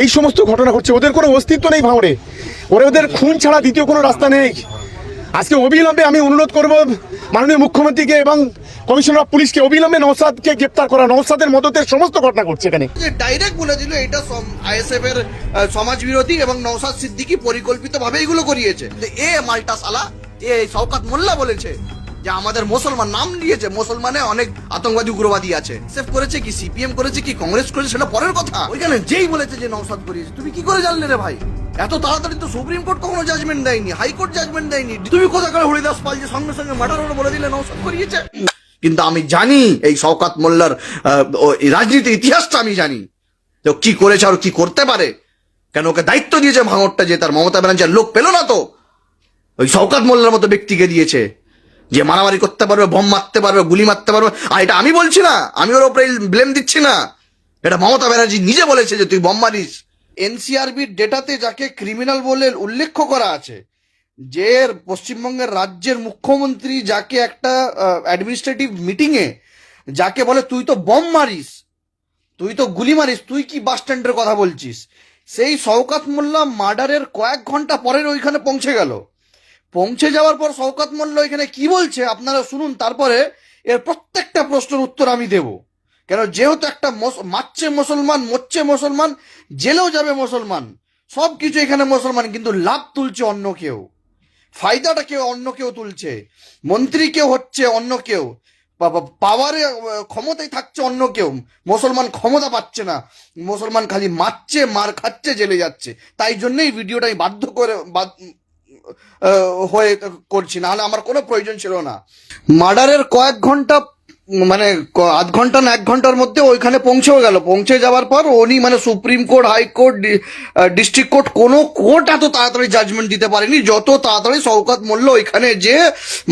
এই সমস্ত ঘটনা ঘটছে, ওদের কোনো অস্তিত্ব নেই ভাঙড়ে। ওরা ওদের খুন ছাড়া দ্বিতীয় কোনো রাস্তা নেই। আজকে অবিলম্বে আমি অনুরোধ করব মাননীয় মুখ্যমন্ত্রীকে এবং কমিশনার অফ পুলিশকে, অবিলম্বে নৌসাদকে গ্রেপ্তার করা। নৌসাদের মদতের সমস্ত ঘটনা ঘটছে এখানে। ডাইরেক্ট বলে দিল, এটা আইএসএফ এর সমাজ বিরোধী এবং নওসাদ সিদ্দিকি পরিকল্পিত ভাবে এগুলো করিয়েছে। এ মাল্টা সালা এ শওকাত মোল্লা বলেছে যে আমাদের মুসলমান নাম নিয়েছে। মুসলমানে অনেক আতঙ্কবাদী, উগ্রবাদী আছে। সেফ করেছে কি, সিপিএম করেছে কি, কংগ্রেস করেছে, সেটা পরের কথা। ওইখানে যেই বলেছে যে নওসাদ করিয়েছে, তুমি কি করে জানলে রে ভাই? এত তাড়াতাড়ি তো সুপ্রিম কোর্ট কখনো জাজমেন্ট দেয়নি হাইকোর্ট জাজমেন্ট দেয়নি। তুমি কোথাকার হরিদাস পাল যে সঙ্গে সঙ্গে মার্ডার হলো বলে দিলে নৌসাদ করিয়েছে? কিন্তু আমি জানি এই শওকাত মোল্লার রাজনীতির ইতিহাসটা আমি জানি। তো কি করেছে আর কি করতে পারে? কেন ওকে দায়িত্ব দিয়েছে ভাঙরটা যে তার মমতা ব্যানার্জি লোক পেল না তো? ওই শওকাত মোল্লার মতো ব্যক্তিকে দিয়েছে। যে মারামারি করতে পারবে, বম মারতে পারবে, গুলি মারতে পারবে, আর এটা আমি বলছি না, আমি ওর উপরে ব্লেম দিচ্ছি না। এটা মমতা ব্যানার্জি নিজে বলেছে যে তুই বম মারিস। এনসিআরবির ডেটাতে যাকে ক্রিমিনাল বলে উল্লেখ করা আছে, যে পশ্চিমবঙ্গের রাজ্যের মুখ্যমন্ত্রী যাকে একটা অ্যাডমিনিস্ট্রেটিভ মিটিংয়ে যাকে বলে তুই তো বম মারিস, তুই তো গুলি মারিস, তুই কি বাস স্ট্যান্ডের কথা বলছিস? সেই শওকাত মোল্লা মার্ডারের কয়েক ঘণ্টা পরের ওইখানে পৌঁছে গেল। পৌঁছে যাওয়ার পর শওকাত মোল্লা এখানে কি বলছে আপনারা শুনুন, তারপরে এর প্রত্যেকটা প্রশ্নের উত্তর আমি দেব। কেন, যেহেতু একটা মারছে মুসলমান, মরছে মুসলমান, জেলেও যাবে মুসলমান সব কিছু এখানে মুসলমান, কিন্তু লাভ তুলছে অন্য কেউ। ফায়দাটা কেউ, অন্য কেউ তুলছে। মন্ত্রী কেউ হচ্ছে অন্য কেউ। পাওয়ারে ক্ষমতায় থাকছে অন্য কেউ। মুসলমান ক্ষমতা পাচ্ছে না। মুসলমান খালি মারছে, মার খাচ্ছে, জেলে যাচ্ছে। তাই জন্যই ভিডিওটা আমি বাধ্য করে হয়ে করছি। নাহলে আমার কোনো প্রয়োজন ছিল না। মার্ডারের কয়েক ঘণ্টা মানে আধ ঘণ্টা না এক ঘণ্টার মধ্যে ওইখানে পৌঁছেও গেল। পৌঁছে যাওয়ার পর উনি মানে supreme court high court district court, কোনো কোর্ট এত তাড়াতাড়ি জাজমেন্ট দিতে পারেনি। যত তাড়াতাড়ি শওকত মোল্লা ওইখানে যে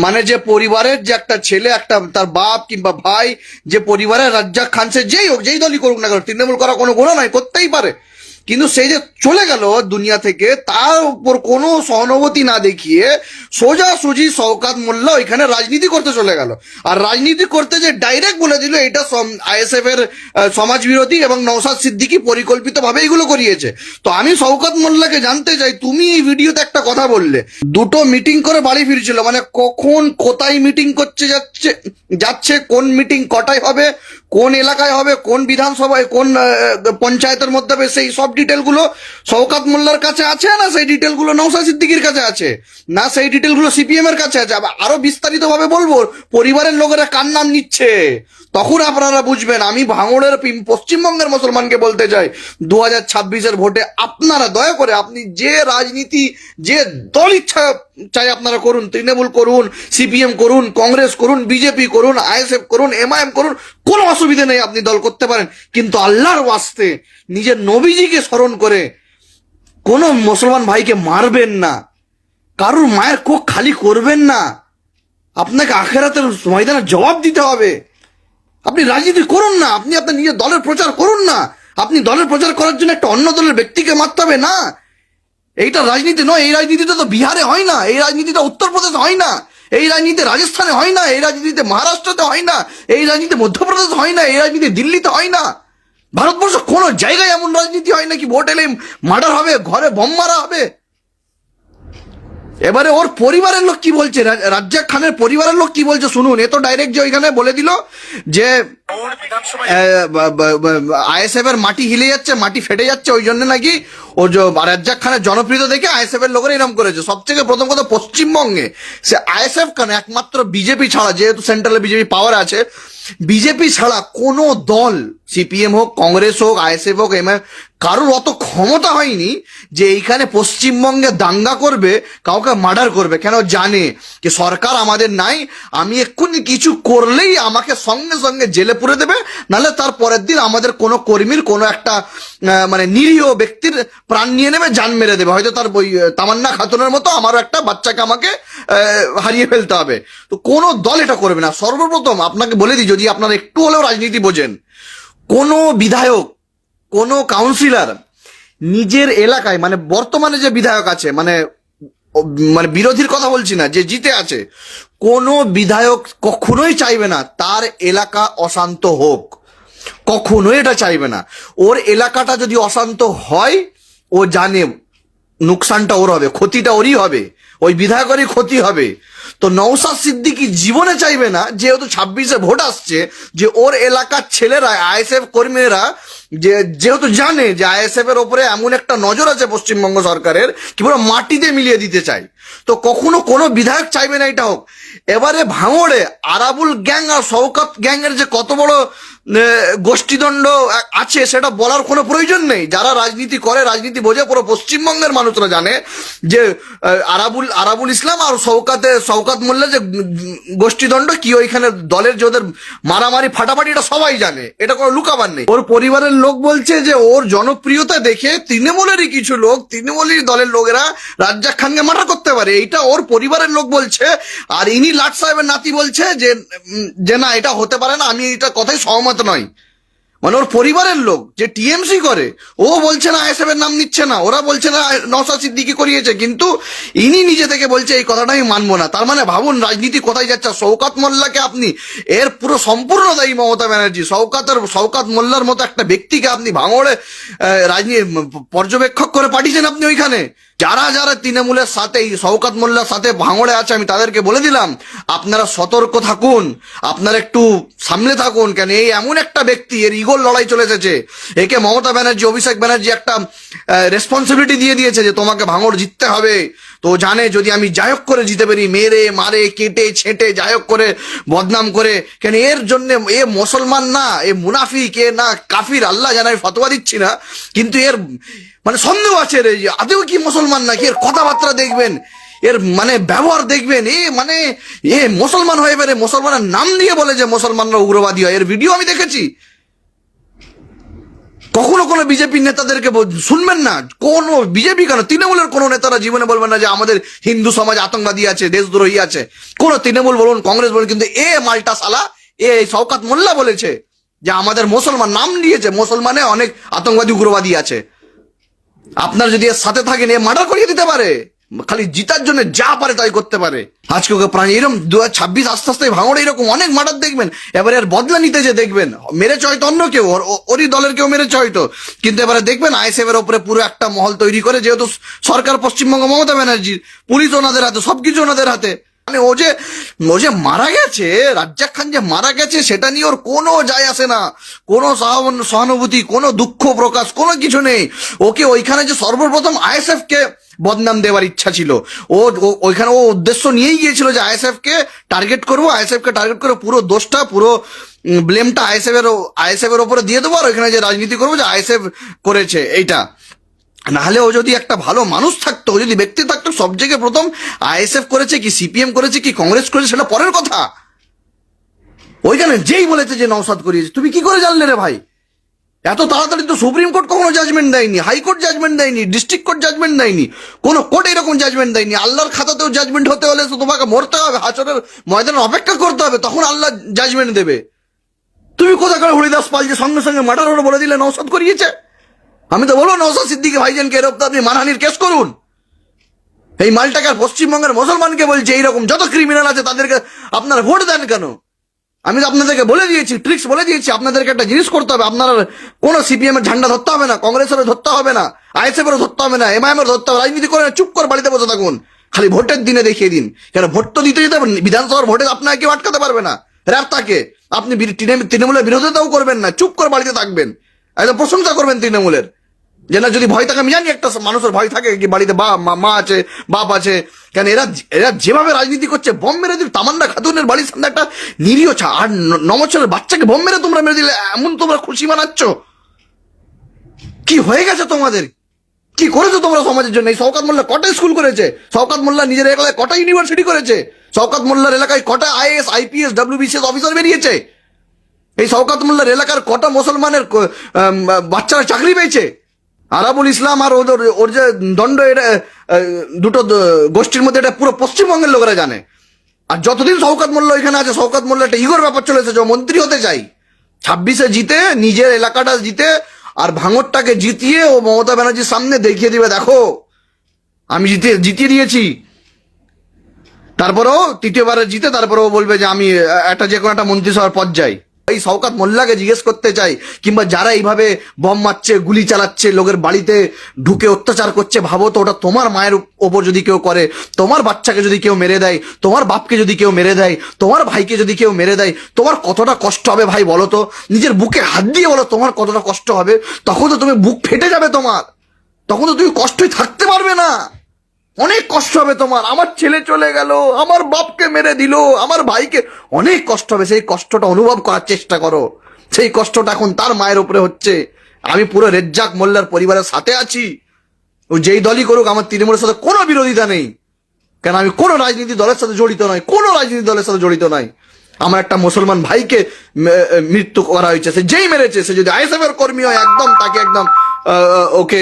মানে যে পরিবারের যে একটা ছেলে, একটা তার বাপ কিংবা ভাই, যে পরিবারের রাজ্জাক খান, সে যেই হোক, যেই দলই করুক না কেন, তৃণমূল করা কোনো গুণা নয় করতেই পারে। কিন্তু সেই যে চলে গেল দুনিয়া থেকে, তার উপর কোনো সহানুভূতি না দেখিয়ে সোজা সুজি শওকাত মোল্লা ওইখানে রাজনীতি করতে চলে গেল। আর রাজনীতি করতে যে ডাইরেক্ট বলে দিল, এটা আইএসএফ এর সমাজ বিরোধী এবং নওসাদ সিদ্দিকি পরিকল্পিত ভাবে এগুলো করিয়েছে। তো আমি শওকাত মোল্লাকে জানতে চাই, তুমি এই ভিডিওতে একটা কথা বললে। দুটো মিটিং করে বাড়ি ফিরছিল মানে কখন কোথায় মিটিং করছে যাচ্ছে যাচ্ছে, কোন মিটিং কটায় হবে, কোন এলাকায় হবে, কোন বিধানসভায়, কোন পঞ্চায়েতের মধ্যে হবে সেই সব ডিটেলগুলো শওকাত মোল্লার কাছে আছে না সেই ডিটেলগুলো নৌসা সিদ্দিকির কাছে আছে? না সেই ডিটেলগুলো সিপিএম এর কাছে আছে? আরও বিস্তারিত ভাবে বলব, পরিবারের লোকেরা কার নাম নিচ্ছে? তখন আপনারা বুঝবেন, আমি ভাঙড়ের পশ্চিমবঙ্গের মুসলমানকে বলতে চাই দু হাজার ভোটে আপনারা দয়া করে আপনি যে রাজনীতি, যে দল ইচ্ছা চাই আপনারা করুন, তৃণমূল করুন, সিপিএম করুন, কংগ্রেস করুন, বিজেপি করুন, আইএসএফ করুন, এমআইএম করুন, কোনো অসুবিধা নেই আপনি দল করতে পারেন। কিন্তু আল্লাহর ওয়াস্তে নিজের নবীজিকে স্মরণ করে কোনো মুসলমান ভাইকে মারবেন না, কারুর মায়ের কোখ খালি করবেন না, আপনাকে আখেরাতের ময়দানে জবাব দিতে হবে। আপনি রাজনীতি করুন না, আপনি আপনার নিজের দলের প্রচার করুন না, আপনি দলের প্রচার করার জন্য একটা অন্য দলের ব্যক্তিকে মারতে হবে না। এইটা রাজনীতি নয়, এই রাজনীতিটা তো বিহারে হয় না, এই রাজনীতিটা উত্তরপ্রদেশে হয় না, এই রাজনীতি রাজস্থানে হয় না, এই রাজনীতিতে মহারাষ্ট্রতে হয় না, এই রাজনীতি মধ্যপ্রদেশে হয় না, এই রাজনীতি দিল্লিতে হয় না। ভারতবর্ষ কোনো জায়গায় এমন রাজনীতি হয় না কি ভোট এলে মার্ডার হবে, ঘরে বোম মারা হবে? এবারে ওর পরিবারের লোক কি বলছে? রাজ্জাক খানের পরিবারের লোক কি বলছে? শুনুন, এ তো ডাইরেক্ট যে ওইখানে বলে দিল যে আইএসএফ এর মাটি হিলে যাচ্ছে, মাটি ফেটে যাচ্ছে, ওই জন্য নাকি ও রাজ্জাক খানের জনপ্রিয়তা দেখে আইএসএফ এর লোকেরা এরকম করেছে। সব থেকে প্রথম কথা পশ্চিমবঙ্গে, সে আইএসএফ কেন? একমাত্র বিজেপি ছাড়া, যেহেতু সেন্ট্রালে বিজেপি পাওয়ার আছে বিজেপি ছাড়া কোনো দল, সিপিএম হোক, কংগ্রেস হোক, আইএসএফ হোক এম কারোর অত ক্ষমতা হয়নি যে এইখানে পশ্চিমবঙ্গে দাঙ্গা করবে, কাউকে মার্ডার করবে। কেন জানে যে সরকার আমাদের নাই, আমি এক্ষুনি কিছু করলেই আমাকে সঙ্গে সঙ্গে জেলে পুরে দেবে, নাহলে তার পরের দিন আমাদের কোনো কর্মীর, কোনো একটা মানে নিরীহ ব্যক্তির প্রাণ নিয়ে নেবে, জান মেরে দেবে। হয়তো তার বই তামান্না খাতুনের মতো আমারও একটা বাচ্চাকে আমাকে হারিয়ে ফেলতে হবে। তো কোনো দল এটা করবে না। সর্বপ্রথম আপনাকে বলে দিই যদি আপনারা একটু হলেও রাজনীতি বোঝেন, কোনো বিধায়ক, কোনো কাউন্সিলর নিজের এলাকায় মানে বর্তমানে যে বিধায়ক আছে মানে মানে বিরোধীর কথা বলছি না, যে জিতে আছে, কোনো বিধায়ক কখনোই চাইবে না তার এলাকা অশান্ত হোক। কখনোই এটা চাইবে না। ওর এলাকাটা যদি অশান্ত হয়, ও জানে নুকসানটা ওর হবে, ক্ষতিটা ওরই হবে, ওই বিধায়কেরই ক্ষতি হবে। তো নৌসাদ সিদ্দিকি জীবনে চাইবে না, যেহেতু ছাব্বিশে ভোট আসছে, যে ওর এলাকার ছেলেরা, আইএসএফ কর্মীরা, যে যেহেতু জানে যে আইএসএফ এর ওপরে এমন একটা নজর আছে পশ্চিমবঙ্গ সরকারের, কি পুরো মাটিতে মিলিয়ে দিতে চাই তো কখনো কোনো বিধায়ক চাইবে না এটা হোক। এবারে ভাঙড়ে আরাবুল গ্যাং আর শওকত গ্যাংয়ের যে কত বড় গোষ্ঠীদণ্ড আছে, সেটা বলার কোনো প্রয়োজন নেই। যারা রাজনীতি করে, রাজনীতি বোঝে, পুরো পশ্চিমবঙ্গের মানুষরা জানে যে আরাবুল আরাবুল ইসলাম আর শওকাতে শওকাত মোল্লা যে গোষ্ঠীদণ্ড, কি ওইখানে দলের যে ওদের মারামারি, ফাটাফাটি, এটা সবাই জানে। এটা কোনো লুকাবার নেই। ওর পরিবারের লোক বলছে যে, ওর জনপ্রিয়তা দেখে তৃণমূলেরই কিছু লোক তৃণমূলের দলের লোকেরা রাজ্জাক খানকে মার্ডার করতে পারে। এইটা ওর পরিবারের লোক বলছে, আর ইনি লাট সাহেবের নাতি বলছে যে যে না, এটা হতে পারে না, আমি এটা কথাই সহমত নই। মানে ওর পরিবারের লোক, যে টিএমসি করে, ও বলছে না আইএসএফ এর নাম নিচ্ছে না, ওরা বলছে না, নওশাদ সিদ্দিকি করিয়েছে, কিন্তু ইনি নিজে থেকে বলছে, এই কথাটা আমি মানবো না। তার মানে ভাবুন, রাজনীতি কোথায় যাচ্ছে? শওকাত মোল্লাকে আপনি, এর পুরো সম্পূর্ণ দায়ী মমতা ব্যানার্জি। শওকাতের, শওকাত মোল্লার মতো একটা ব্যক্তিকে আপনি ভাঙড়ে রাজনীতি, পর্যবেক্ষক করে পাঠিয়েছেন আপনি ওইখানে। যারা যারা তৃণমূলের সাথে শওকাত মোল্লার সাথে ভাঙড়ে আছে, আমি তাদেরকে বলে দিলাম, আপনারা সতর্ক থাকুন, আপনারা একটু সামনে থাকুন, কেন এই এমন একটা ব্যক্তি, এর ইগোর লড়াই চলে এসেছে। একে মমতা ব্যানার্জি, অভিষেক ব্যানার্জি একটা রেসপন্সিবিলিটি দিয়ে দিয়েছে যে তোমাকে ভাঙড় জিততে হবে। তো জানে, যদি আমি যায়ক করে জিতে পারি মেরে, মারে, কেটে, ছেটে যায়ক করে বদনাম করে, কেন এর জন্য এ মুসলমান না, এ মুনাফিক, এ না কাফির, আল্লাহ জানে আমি ফতোয়া দিচ্ছি না, কিন্তু এর মানে সন্দেহ আছে রে, যে আদেও কি মুসলমান নাকি? এর কথাবার্তা দেখবেন, এর মানে ব্যবহার দেখবেন, এ মানে এ মুসলমান হয়ে বেড়ে মুসলমানের নাম দিয়ে বলে যে মুসলমানরা উগ্রবাদী হয়। এর ভিডিও আমি দেখেছি। কখনো কোনো বিজেপি নেতাদেরকে শুনবেন না। কোন বিজেপি কেন? তৃণমূলের কোনো নেতারা জীবনে বলবেন না যে আমাদের হিন্দু সমাজ আতঙ্কবাদী আছে, দেশদ্রোহী আছে। কোন তৃণমূল বলুন, কংগ্রেস বলুন, কিন্তু এ মাল্টা সালা এ শওকাত মোল্লা বলেছে যে আমাদের মুসলমান নাম দিয়েছে। মুসলমানে অনেক আতঙ্কবাদী, উগ্রবাদী আছে। আপনার যদি এর সাথে থাকেন এ মার্ডার করিয়ে দিতে পারে। খালি জিতার জন্য যা পারে তাই করতে পারে। আজকে ওকে প্রাণী এরকম দু হাজার ছাব্বিশ আস্তে আস্তে ভাঙড়ে এরকম অনেক মার্ডার দেখবেন, এবারে এর বদলা নিতে যে দেখবেন মেরেছে হয়তো অন্য কেউ ওরই দলের কেউ মেরেছে হয়তো কিন্তু এবারে দেখবেন, আইএসএফ এর উপরে পুরো একটা মহল তৈরি করে, যেহেতু সরকার পশ্চিমবঙ্গ মমতা ব্যানার্জির, পুলিশ ওনাদের হাতে, সবকিছু ওনাদের হাতে। মানে ও যে ও যে মারা গেছে, রাজ্জাক খান যে মারা গেছে, সেটা নিয়ে ওর কোনো যায় আসে না। কোনো সহানুভূতি, কোনো দুঃখ প্রকাশ, কোনো কিছু নেই। ওকে ওইখানে যে সর্বপ্রথম আইএসএফ কে বদনাম দেওয়ার ইচ্ছা ছিল। ও ওইখানে ও উদ্দেশ্য নিয়েই গিয়েছিল যে আইএসএফ কে টার্গেট করব আইএসএফ কে টার্গেট করে পুরো দোষটা, পুরো ব্লেমটা আইএসএফ এর আইএসএফ এর উপরে দিয়ে দেবো, আর ওইখানে যে রাজনীতি করব, যে আইএসএফ করেছে, এইটা। নাহলে ও যদি একটা ভালো মানুষ থাকতো যদি ব্যক্তি থাকতো, সব জায়গায় প্রথম আইএসএফ করেছে কি সিপিএম করেছে কি কংগ্রেস করেছে সেটা পরের কথা। ওইখানে যেই বলেছে যে নওসাদ করিয়েছে, তুমি কি করে জানলে রে ভাই? এত তাড়াতাড়ি তো সুপ্রিম কোর্ট কখনো জাজমেন্ট দেয়নি হাইকোর্ট জাজমেন্ট দেয়নি ডিস্ট্রিক্ট কোর্ট জাজমেন্ট দেয়নি, কোনো কোর্ট এরকম জাজমেন্ট দেয়নি। আল্লাহর খাতাতেও জাজমেন্ট হতে হলে তো তোমাকে মরতে হবে, হাসরের ময়দানে অপেক্ষা করতে হবে, তখন আল্লাহ জাজমেন্ট দেবে। তুমি কোথাকার হরিদাস পাল যে সঙ্গে সঙ্গে মার্ডার বলে দিলে নৌসাদ করিয়েছে? আমি তো বলব নৌসাদ সিদ্দিকি ভাইজানকে এরকম আপনি মানহানির কেস করুন। এই মালটাকার পশ্চিমবঙ্গের মুসলমানকে বলছে এইরকম যত ক্রিমিনাল আছে তাদেরকে আপনারা ভোট দেন কেন? আমি তো আপনাদেরকে বলে দিয়েছি ট্রিক্স বলে দিয়েছি, আপনাদেরকে একটা জিনিস করতে হবে। আপনার কোনো সিপিএম এর ঝান্ডা ধরতে হবে না, কংগ্রেসেরও ধরতে হবে না আইএসএফ এরও ধরতে হবে না এমআইএম এর ধরতে হবে রাজনীতি করে চুপ করে বাড়িতে বসে থাকুন। খালি ভোটের দিনে দেখিয়ে দিন। কেন, ভোট তো দিতে যেতে বিধানসভার ভোটে আপনাকে কেউ আটকাতে পারবে না। র্যাপ তাকে আপনি তৃণমূলের বিরোধিতাও করবেন না চুপ করে বাড়িতে থাকবেন। একদম প্রশংসা করবেন তৃণমূলের। যে না, যদি ভয় থাকে, আমি জানি একটা মানুষের ভয় থাকে কি বাড়িতে বা মা- আছে, বাপ আছে। কেন এরা এরা যেভাবে রাজনীতি করছে, বম মেরে দিল। তামান্না খাতুনের বাড়ির সামনে একটা নিরীহ ছা আর ন- বছরের বাচ্চাকে বম মেরে তোমরা মেরে দিলে, এমন তোমরা খুশি মানাচ্ছ? কি হয়ে গেছে তোমাদের? কি করেছ তোমরা সমাজের জন্য? এই শওকাত মোল্লা কটা স্কুল করেছে? শওকাত মোল্লা নিজের এলাকায় কটা ইউনিভার্সিটি করেছে? শওকাত মোল্লার এলাকায় কটা আইএস আইপিএস ডাব্লিউবিসিএস অফিসার বেরিয়েছে? এই শওকাত মোল্লার এলাকার কটা মুসলমানের বাচ্চারা চাকরি পেয়েছে? আরাবুল ইসলাম আর ওদের, ওর যে দণ্ড, এটা দুটো গোষ্ঠীর মধ্যে এটা পুরো পশ্চিমবঙ্গের লোকেরা জানে। আর যতদিন শওকাত মোল্লা এখানে আছে, শওকাত মোল্লা একটা ইগোর ব্যাপার চলে এসেছে মন্ত্রী হতে চাই। ছাব্বিশে জিতে, নিজের এলাকাটা জিতে, আর ভাঙরটাকে জিতিয়ে ও মমতা ব্যানার্জির সামনে দেখিয়ে দিবে, দেখো, আমি জিতে, জিতিয়ে দিয়েছি। তারপরেও তৃতীয়বারে জিতে, তারপরেও বলবে যে আমি একটা যে কোনো একটা মন্ত্রিসভার পদ যাই এই শওকাত মোল্লাকে জিজ্ঞেস করতে চাই, কিংবা যারা এইভাবে বম মারছে, গুলি চালাচ্ছে, লোকের বাড়িতে ঢুকে অত্যাচার করছে, ভাবো তো ওটা তোমার মায়ের ওপর যদি কেউ করে, তোমার বাচ্চাকে যদি কেউ মেরে দেয়, তোমার বাপকে যদি কেউ মেরে দেয়, তোমার ভাইকে যদি কেউ মেরে দেয়, তোমার কতটা কষ্ট হবে ভাই বলো তো? নিজের বুকে হাত দিয়ে বলো তোমার কতটা কষ্ট হবে? তখন তো তুমি বুক ফেটে যাবে তোমার। তখন তো তুমি কষ্টই থাকতে পারবে না। অনেক কষ্ট হবে তোমার। আমার ছেলে চলে গেল, আমার বাপকে মেরে দিল, আমার ভাইকে। অনেক কষ্ট হবে, সেই কষ্টটা অনুভব করার চেষ্টা করো। সেই কষ্টটা এখন তার মায়ের উপরে হচ্ছে। আমি পুরো রেজ্জাক মোল্লার পরিবারের সাথে আছি। ও যেই দলই করুক, আমার তৃণমূলের সাথে কোনো বিরোধিতা নেই। কেন, আমি কোনো রাজনীতি দলের সাথে জড়িত নয় কোনো রাজনীতি দলের সাথে জড়িত নয় আমার একটা মুসলমান ভাইকে মৃত্যু করা হয়েছে, সে যেই মেরেছে, সে যদি আইএসএফ এর কর্মী হয়, একদম তাকে একদম ওকে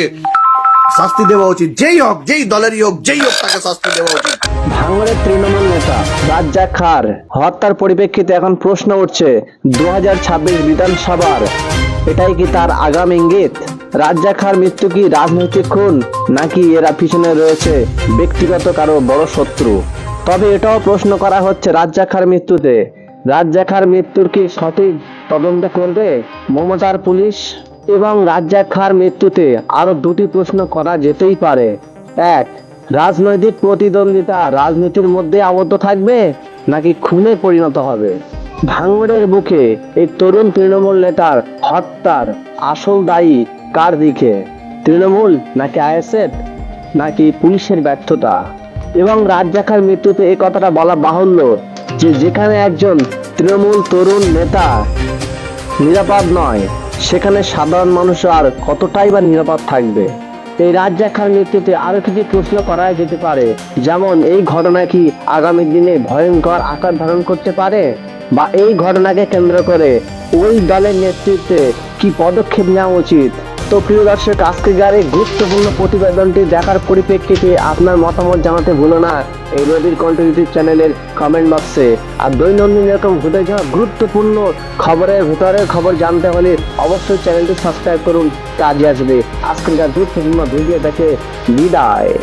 শাস্তি দেওয়া উচিত। যেই হোক, যেই দলেরই হোক, যেই হোক তাকে শাস্তি দেওয়া উচিত। ভাঙড়ের তৃণমূল নেতা রাজ্জাক খার হত্যার পরিপ্রেক্ষিতে এখন প্রশ্ন উঠছে দু বিধানসভার এটাই কি তার আগাম ইঙ্গিত? রাজ্জাক খার মৃত্যু কি রাজনৈতিক খুন, নাকি এরা পিছনে রয়েছে ব্যক্তিগত কারও বড় শত্রু? তবে এটাও প্রশ্ন করা হচ্ছে রাজ্জাক খার মৃত্যুতে। রাজ্জাক খার মৃত্যুর কি সঠিক তদন্ত করবে মমতার পুলিশ? এবং রাজ্জাক খার মৃত্যুতে আরও দুটি প্রশ্ন করা যেতেই পারে। এক, রাজনৈতিক প্রতিদ্বন্দ্বিতা রাজনীতির মধ্যে আবদ্ধ থাকবে নাকি খুনে পরিণত হবে? ভাঙড়ের বুকে এই তরুণ তৃণমূল নেতার হত্যার আসল দায়ী কার দিকে? তৃণমূল নাকি আইএসএফ? নাকি পুলিশের ব্যর্থতা? এবং রাজ্জাকার মৃত্যুতে এই কথাটা বলা বাহুল্য যে যেখানে একজন তৃণমূল তরুণ নেতা নিরাপদ নয় সেখানে সাধারণ মানুষ আর কতটাই বা নিরাপদ থাকবে? এই রাজ্জাখার মৃত্যুতে আরও কিছু প্রশ্ন করা যেতে পারে। যেমন, এই ঘটনা কি আগামী দিনে ভয়ঙ্কর আকার ধারণ করতে পারে? বা এই ঘটনাকে কেন্দ্র করে ওই দলের নেতৃত্বে কি পদক্ষেপ নেওয়া উচিত? তো প্রিয় দর্শক আজকেকার এই গুরুত্বপূর্ণ প্রতিবেদনটি দেখার পরিপ্রেক্ষিতে আপনার মতামত জানাতে ভুলো না। এই নদীর কন্ঠ ইউটিউব চ্যানেলের কমেন্ট বক্সে আর দৈনন্দিন এরকম ঘটে যাওয়া গুরুত্বপূর্ণ খবরের ভেতরের খবর জানতে হলে অবশ্যই চ্যানেলটি সাবস্ক্রাইব করুন। কাজে আসবে। আজকের গুরুত্বপূর্ণ ভিডিও দেখে বিদায়।